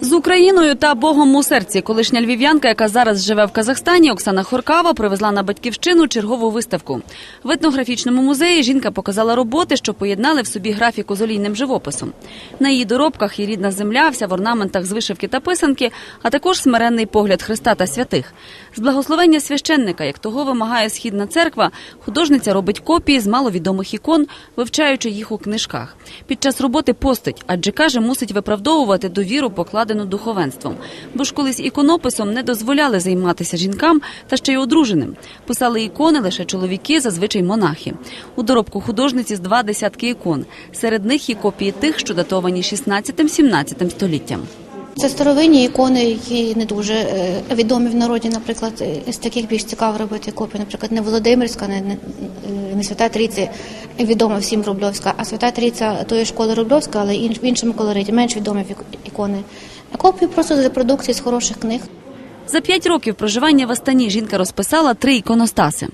З Україною та Богом у серці колишня львів'янка, яка зараз живе в Казахстані, Оксана Хоркава привезла на батьківщину чергову виставку. В етнографічному музеї жінка показала роботи, що поєднали в собі графіку з олійним живописом. На її доробках і рідна земля, вся в орнаментах з вишивки та писанки, а також смиренний погляд Христа та святих. З благословення священника, як того вимагає східна церква, художниця робить копії з маловідомих ікон, вивчаючи їх у книжках. Під час роботи постить, адже каже, мусить виправдовувати довіру, покладену духовенством. Бо ж колись іконописом не дозволяли займатися жінкам та ще й одруженим. Писали ікони лише чоловіки, зазвичай монахи. У доробку художниці з два десятки ікон. Серед них є копії тих, що датовані 16-17 століттям. Це старовинні ікони, які не дуже е, відомі в народі. Наприклад, е, з таких більш цікаво робити копії. Наприклад, не Володимирська, не, не, не Свята Трійці, відома всім Рубльовська, а Свята Трійця тої школи Рубльовська, але інш- в іншому колориті, менш відомі ікони. А копії просто з репродукції з хороших книг. За п'ять років проживання в Астані жінка розписала три іконостаси.